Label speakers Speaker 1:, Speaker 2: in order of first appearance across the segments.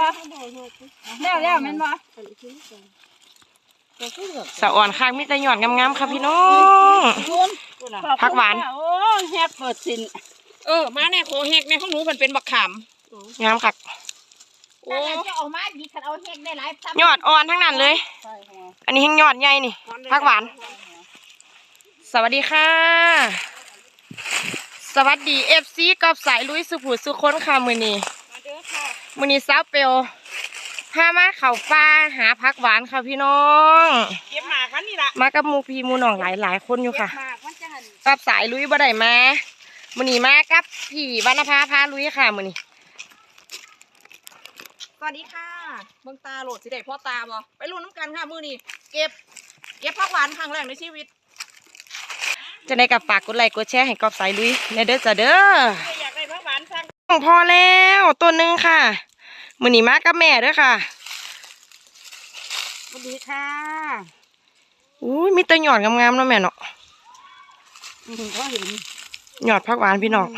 Speaker 1: บ่แล้วแล้วแม่นบ่
Speaker 2: สะอ่อนข้างมีแต่หย่อนงามๆค่ะพี่น้องผักหวาน
Speaker 1: โอ้แฮปเปิดสิน
Speaker 2: เออมาแน่โคเฮกในของหนูมันเป็นบักขามงามค่ะ
Speaker 1: โอ้จะเอามาดีคันเอาแฮกได้หลายซ้
Speaker 2: ยอดอ่อนทั้งนั้นเลย
Speaker 1: ใช่หัว
Speaker 2: อันนี้แห้งยอดใหญ่นี่ผักหวาน สวัสดีค่ะ สวัสดีเอฟซีกับสายลุยสุผูสุคนค่ะมือนี้
Speaker 1: มาเด้อค่ะ
Speaker 2: มือนี้สาวเปลวพามาเข่าฟ้าหาผักหวานค่ะพี่น้อง
Speaker 1: เก็บหมากมันนี่ล่ะ
Speaker 2: มากับหมูพี่หมูน้องหลายหลายๆคนอยู่ค่ะ
Speaker 1: เก็บหมากมันจะหัน
Speaker 2: กับสายลุยบ่ได้มามือนี้มากับพี่วรรณภาพาลุยค่ะมือนี้
Speaker 3: สวัสดีค่ะเบิ่งตาโหลดสิได้พ่อตาบ่ไปลุ้นน้ำกันค่ะมือนี้เก็บ เก็บผักหวานครั้งแรกในชีวิต
Speaker 2: จะได้กับฝากกดไลค์กดแชร์ให้กับสายลุยในเด้อจ้าเด้อ
Speaker 1: ง
Speaker 2: พอแล้วตัวหนึ่งค่ะมือนี้มากับแม่เด้วยค่ะ
Speaker 1: สวัสดีค่ะ
Speaker 2: อุ้ยมีแต่หยอดงามๆเนาะแม่เนาะ
Speaker 1: อืมก็เห็น
Speaker 2: หยอดผักหวานพี่น้อง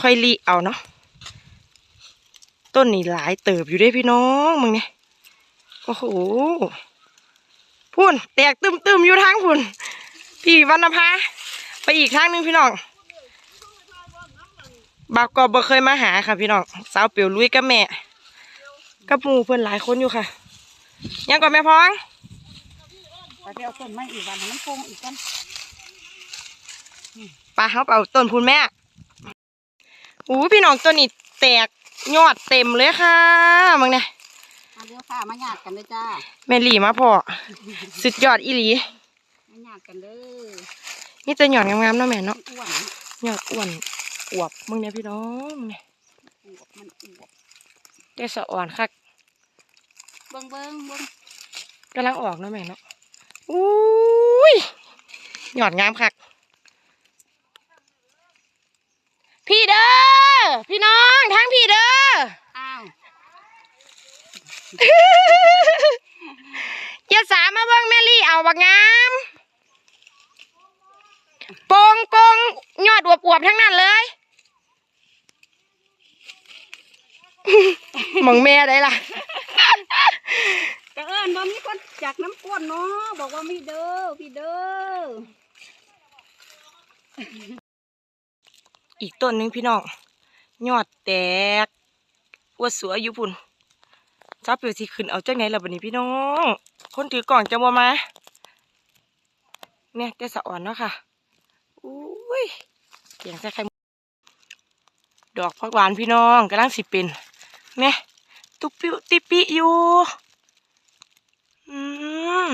Speaker 2: ค่อยรีเอาเนาะต้นนี่หลายเติบอยู่เด้พี่น้องมึงเนี่ยโอ้โหพุ่นแตกตึมๆอยู่ทางพุ่นพี่วรรณภาไปอีกทางหนึงพี่น้อง บาวกอบบ่เคยมาหาค่ะพี่น้องสาวเปียวลุยกับแม่กับหมูเพื่อนหลายคนอยู่ค่ะ ยังก่อนแม่พ้อง
Speaker 1: ไปไปเอาต้นไม้อีกวันให้มันโป่งอีกกัน
Speaker 2: ปลาเขาเอาต้นพูนแม่อู้พี่น้องตัวนี้แตกยอดเต็มเลยค่ะมึงเนี่ย
Speaker 1: มาเด้อค่ะมาหยาดกันเลยจ้า
Speaker 2: แม่หลีมาพอสุดยอดอีหลี
Speaker 1: มาหยาดกันเด้อ
Speaker 2: นี่จะหยอดงามๆเนาะแม่เนาะ
Speaker 1: อ้วน
Speaker 2: หยอดอ้วน อวบมึงเนี่ยพี่น้องมึงเนี่ย
Speaker 1: อวบมันอวบ
Speaker 2: ได้สะอ่อนคัก
Speaker 1: เบิ่งเบิ่งเบิ่ง
Speaker 2: กำลังออกเนาะแม่เนาะอุ้ยหยอดงามคัก พี่เด้อพี่น้องทั้งพี่เด้อ
Speaker 1: อ้าว
Speaker 2: เจ้าสามมาเบิ่งแม่ลี่เอาบักงามโปงโปง ยอดอวบๆทั้งนั้นเลยหมองแม่ได้ล่ะ
Speaker 1: กะเอิญบ่มีคนจากน้ำก้นเนาะบอกว่ามีเด้อพี่เด้อ
Speaker 2: อีกต้นหนึงพี่น้องยอดแตกอวดสวยอยู่พุ่นจ้าเปียวสิขึ้นเอาจังไหนล่ะบัดนี้พี่น้อง คนถือกล่องจะบ่มา เนี่ยแต่สะอ่อนเนาะค่ะ อุ้ยเสียงใส่ไข่ดอกผักหวานพี่น้องกำลังสิเป็นเนี่ตุกปิวติปิอยู่อืม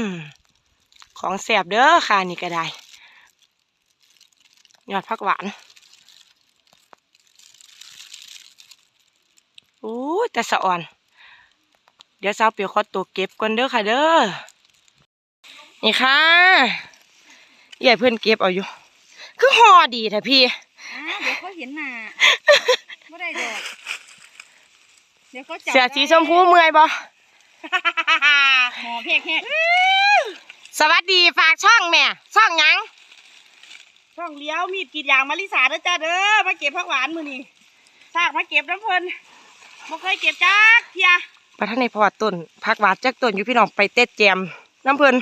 Speaker 2: ของแสบเด้อค่ะนี่ก็ได้ยอดผักหวานอู้ยแต่สะอ่อน เดี๋ยวสาวเปียวขอตัวเก็บก่อนเด้อค่ะเด้อนี่ค่ะใหญ่เพื่อนเก็บเอาอยู่ คือห่อดีแท้พี่
Speaker 1: อ่าเดี๋ยวเขาเห็นหน้าไม่ได้ดอกเดี๋ยวเขาจับ
Speaker 2: เสื้อสีชมพูเมื่อยบ่
Speaker 1: หมอเพกแหก
Speaker 2: สวัสดีฝากช่องแม่ ช่องหยัง
Speaker 1: ช่องเลี้ยวมีดกรีดยางมาริสาเด้อจ้าเด้อมาเก็บผักหวานมื้อนี้ซากมาเก็บน้ำเพิ่นบ่เคยเก็บจักเทีย
Speaker 2: ประท่านในพอต้นพักหวานจักต้นอยู่พี่น้องไปเต็ดแจมน้ำเพิ่น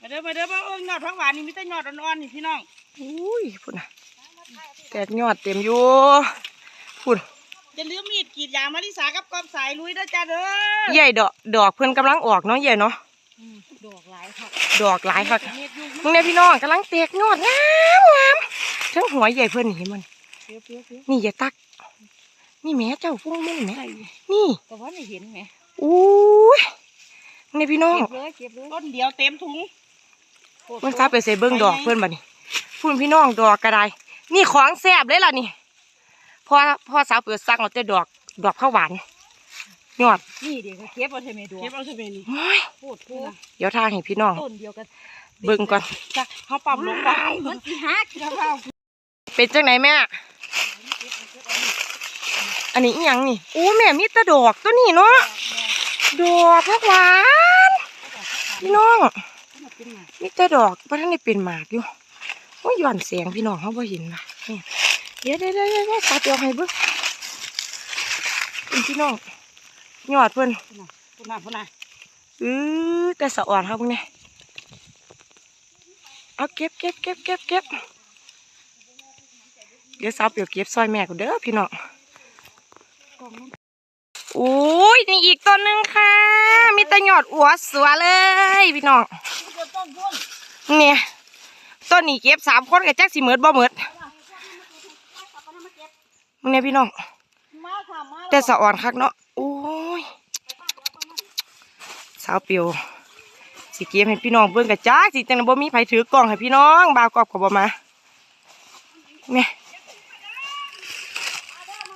Speaker 1: มาเด้อมาเด้อมาเอิ้งยอดผักหวานนี่มีแต่ยอดอ่อนๆนี่พี่น้อง
Speaker 2: อุ้ยพุ่นน่ะแตกยอดเต็มอยู่พุ่น
Speaker 1: อย่าลืมมีดกรีดยางมาริสากับกอบสายลุยเด้อจ้าเด้อ
Speaker 2: ใหญ่ดอกดอกเพิ่นกำลังออกเนาะใหญ่เนาะ
Speaker 1: ดอกหลายค่ะ
Speaker 2: ดอกหลายค่ะ
Speaker 1: เม็ดอยู่
Speaker 2: มึงเนี่ยพี่น้องกำลังแตกยอดงามงามทั้งหัวใหญ่เพิ่นนี่เห็นมัน
Speaker 1: เปียวเปียวเปียว
Speaker 2: นี่อย่าตัก นี่แม่เจ้าฟุ้งมึงแม่นี่
Speaker 1: แต่ว่าไม่เห็นไหม
Speaker 2: อุ้ยมึงเนี่ยพี่น้อง
Speaker 1: เก็บเลยเก็บเลยต้นเดียวเต็มถุง
Speaker 2: มึงซับไปใส่เบิ้งดอกเพื่อนบัดนี้ พูนพี่น้องดอกกระไดนี่ของแซ่บเลยล่ะนี่พอพอสาวเปิดสั่งเอาแต่ดอกดอกข้าวหวานยอด
Speaker 1: นี่เดี๋ยวเขาเก็บเอาเทเมดูเก็บเอาเทเมนี่
Speaker 2: โอ้ย
Speaker 1: พูดพูด
Speaker 2: เดี๋ยวทางให้พี่น้อง
Speaker 1: ต้นเดียวกัน
Speaker 2: เบิ่งก่อน
Speaker 1: จ้ะเขาปรับลงไปมันสิฮักแล้วเรา
Speaker 2: เป็นจังไหนแม่อันนี้อีหยังนี่อู้แม่มีแต่ดอกตัวนี้เนาะดอกพักหวานพี่น้องมีแต่ดอกเพราะท่านได้เป็นหมากอยู่ โอ้ยหย่อนเสียงพี่น้องเขาบ่เห็นนะนี่เดี๋ยวเดี๋ยวเดี๋ยวเดี๋ยวตัดเดี๋ยวให้เบิ่งเป็นพี่น้องยอดเพิ่น
Speaker 1: พุ่นน่ะพุ่นน่ะ
Speaker 2: อือแต่สะอ่อนครับพวกนี้เอาเก็บเก็บเก็บเก็บเก็บเดี๋ยวสาวเปียวเก็บซอยแม่กูเด้อพี่น้องโอ้ยนี่อีกต้นหนึ่งค่ะ มีแต่ยอดอัวสวยเลยพี่น้องเนี่ย ต้นนี้เก็บสามคนกับแจ็คสิเหมิดบ่เหมิดมึงเนี่ยพี่น้อง
Speaker 1: มาค่ะมา
Speaker 2: แต่สะอ่อนคักเนาะโอ้ยสาวเปียวสิเกมให้พี่น้องเบิ่งกะจ้าสิจังบ่มีไผถือกล้องให้พี่น้องบ่าวกอบก็บ่มาแม่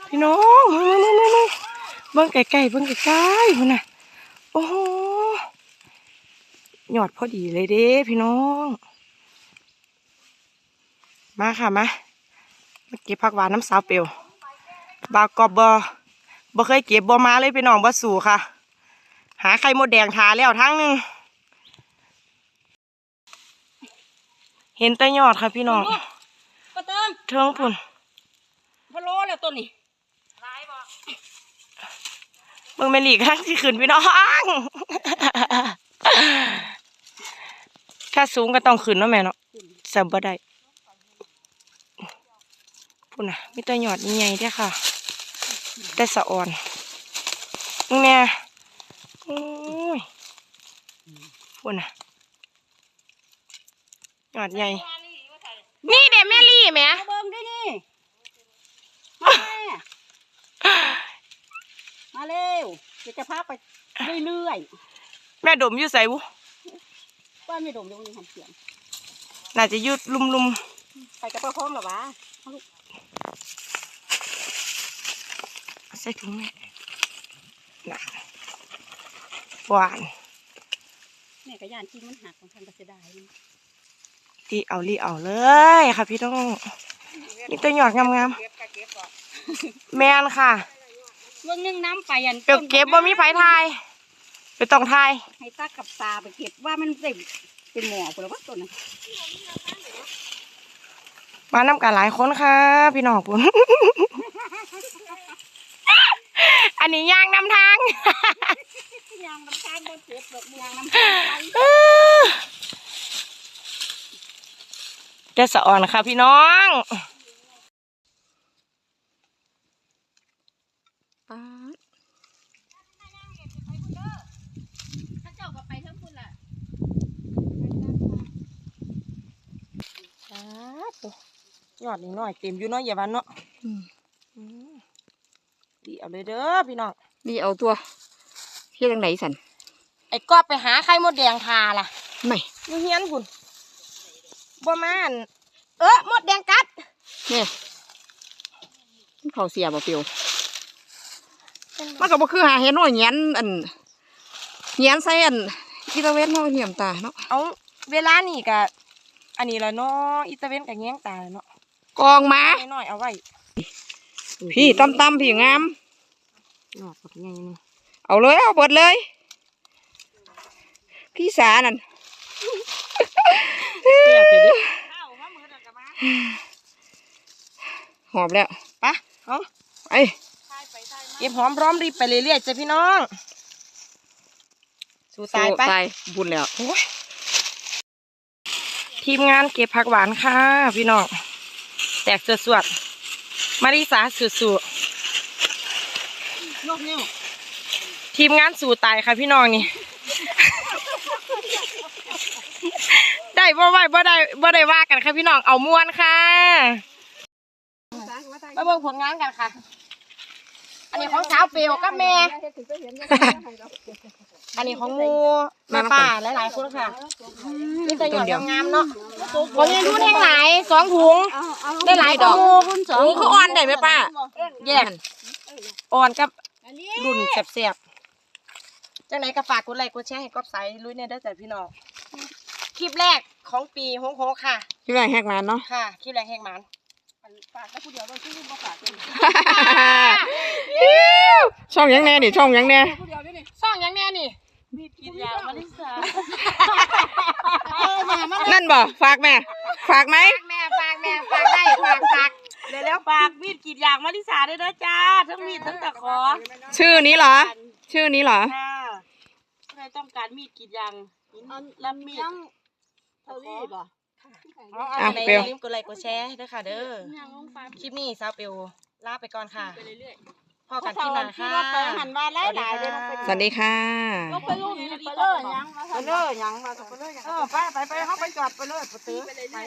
Speaker 2: พี่น้องนู่นๆๆๆเบิ่งไกลๆเบิ่งไกลๆพุ่นน่ะโอ้โหยอดพอดีเลยเด้พี่น้อง มาค่ะมามาเก็บผักหวานน้ำสาวเปียวบาวกอบบ่บ่เคยเก็บบ่มาเลยพี่น้องบ่สู่ค่ะ หาไข่มดแดงทาแล้วทั้งหนึงเห็นแต่ยอดค่ะพี่น้อง
Speaker 1: ปะเติม
Speaker 2: เทิงพุ่น
Speaker 1: พะโล้แล้วต้นนี้
Speaker 2: เบิ่งแม่ลีกทั้งที่ขึ้นพี่น้องถ้าสูงก็ต้องขึ้นเนาะแม่เนาะสับบ่ได้ พุ่นน่ะมีแต่ยอดใหญ่ๆเด้อค่ะ แต่สะอ่อนนี่แน่โอ้ยพุ่นน่ะยอดใหญ่ นี่เด็แม่ลี่แหม่
Speaker 1: มาเบิ่งด้วยนี่มาแม่มาเร็วเดี๋ยวจะพาไปเรื่อย
Speaker 2: แม่ดมอยู่ใส่บุ
Speaker 1: ๆบ้านไม่ดมยังมีความเสียง
Speaker 2: น่าจะอยุดลุมลุม
Speaker 1: ไปกับป้าพร้อมหรอวะ
Speaker 2: ๆ ใส่ถุงแม่น่ะหวาน
Speaker 1: แม่กระยานจริงมันหักของท่านก็จะได้นี่
Speaker 2: รีเอารีเอาเลยค่ะพี่น้องนี่ตัวหยอดงาม
Speaker 1: เก็บก็เก็บก่อน
Speaker 2: ๆแมนค่ะ
Speaker 1: เรื่องนึงน้ำไปยัน
Speaker 2: เปียวเก็บบ่มีไผทายไปต้องทาย
Speaker 1: ให้ตากับตาไปเก็บว่ามันเต็มเป็นหมอคนละว่าต้นนั้น
Speaker 2: มานำกันหลายคนค่ะ พี่น้องคุณอันนี้ยางนำทาง
Speaker 1: ยางนำทางบนเก็บดอกยางนำทาลไป
Speaker 2: จะสะอ่อนค่ะพี่น้อง
Speaker 3: ป๊าด
Speaker 1: ถ้าเจ้าก็ไปทั้งคุณล่ะ
Speaker 2: ยอดนิดหน่อยเต็มอยู่เนาะอย่าวันเนาะ
Speaker 3: อืม
Speaker 2: อืมดีเอาเลยเด้อพี่น้อง
Speaker 3: นี่เอาตัวเฮ็ดจังไดสัน
Speaker 2: ไอ้กอบไปหาไข่มดแดงทาล่ะ
Speaker 3: ไม่
Speaker 2: อยู่เฮียนพุ่นบ่มาอั่นเออมดแดงกัด
Speaker 3: เนี่ยมันเขาเสียบ่เปียวมันก็บ่คือหาเห็นว่าแหยนอันแหยนใส่อันอีตาเวนเนาะเหลี่ยมตาเนาะ
Speaker 2: เอาเวลานี่กะอันนี้ละเนาะอิตาเวนกับแง้งตาเนาะ
Speaker 3: กองมา
Speaker 2: น้อยๆเอาไว้
Speaker 3: พี่ตำตำๆพี่งาม
Speaker 2: ยอดบักใหญ่นี่
Speaker 3: เอาเลยเอาเบิดเลย พี่สานั่น
Speaker 2: เสียไปดิ
Speaker 1: ข้าวมามือเดียวกับมา
Speaker 3: หอบแล้ว
Speaker 2: ไปเอา
Speaker 3: ไอ้ย
Speaker 1: ทายไปทายมา
Speaker 2: เก็บหอมพร้อมรีบไปเรื่อยๆจ้ะพี่น้อง สู่ตายไป
Speaker 3: ตายบุญแล้ว
Speaker 2: โอ้ยทีมงานเก็บผักหวานค่ะพี่น้อง แตกสวดๆมาริสาสุด
Speaker 1: ยกนิ้ว
Speaker 2: ทีมงานสู่ตายค่ะพี่น้องนี่ ได้บ่ไหวบ่ได้บ่ได้ว่ากันค่ะพี่น้องเอาม่วนค่ะมาเบิ่งผลงานกันค่ะ อันนี้ของสาวเปียวกับแม่ อันนี้ของหมูแม่ป่าหลายๆคนค่ะมีแต่หยอดงามๆเนาะของยังรุ่นแห่งหลายสองถุงได้หลายกว่าหมู
Speaker 3: โอ้เขาอ่อนได้ไหมป้า
Speaker 2: แยกอ่อนกับ
Speaker 1: อันนี้
Speaker 2: รุ่นแซ่บๆจังไหนก็ฝากกดไลค์กดแชร์ให้กอบใสลุยเนี่ยได้อจ้ะพี่น้องคลิปแรกของปีหงโหค่ะ
Speaker 3: พี่แรงแหกมันเนาะ
Speaker 2: ค่ะคลิปแรกแหกหมัน
Speaker 1: อันฝากแล้วผู้เดียวเราชื่อมาฝากเป็น
Speaker 3: ช่องหยังแน่นี่ช่องหยังแน่
Speaker 2: ยางมาลิสา
Speaker 1: เออมามา
Speaker 3: นั่นบ่ฝากแม่ ฝากไหม
Speaker 2: แม่ฝากแม่ฝากได้ฝากฝากเดี๋ยวแล้วฝากมีดกรีดยางมาลิสาด้วยนะจ้าทั้งมีดทั้งตะขอ
Speaker 3: ชื่อนี้เหรอ ชื่อนี้เหรอ
Speaker 1: ค่ะใครต้องการมีดกรีดยางหินรับมีด
Speaker 4: เท่านี้ป่ะ
Speaker 1: เอาเอา
Speaker 3: อะ
Speaker 2: ไหน
Speaker 3: เปรี้
Speaker 2: อ
Speaker 3: ยว
Speaker 2: ย่าลืมกดไลค์กดแชร์ด้วยค่ะเด้อ
Speaker 1: ยังลงฟ้า
Speaker 2: คลิปนี้สาวเปียวลาไปก่อนค่ะ
Speaker 1: ไปเรื่อย
Speaker 2: พอ
Speaker 1: ๆ
Speaker 2: กันคลิปหน้าค่ะ
Speaker 1: รถไปหันว่าหลายหลายๆเลยลงไป
Speaker 3: สวัสดีค่ะ
Speaker 1: ลงไปลุ่มนี่ไปเลยยังไปเลยยังมาไปเลยยังเออไปไปไปเขาไปจอดไปเลยปะตื้อไป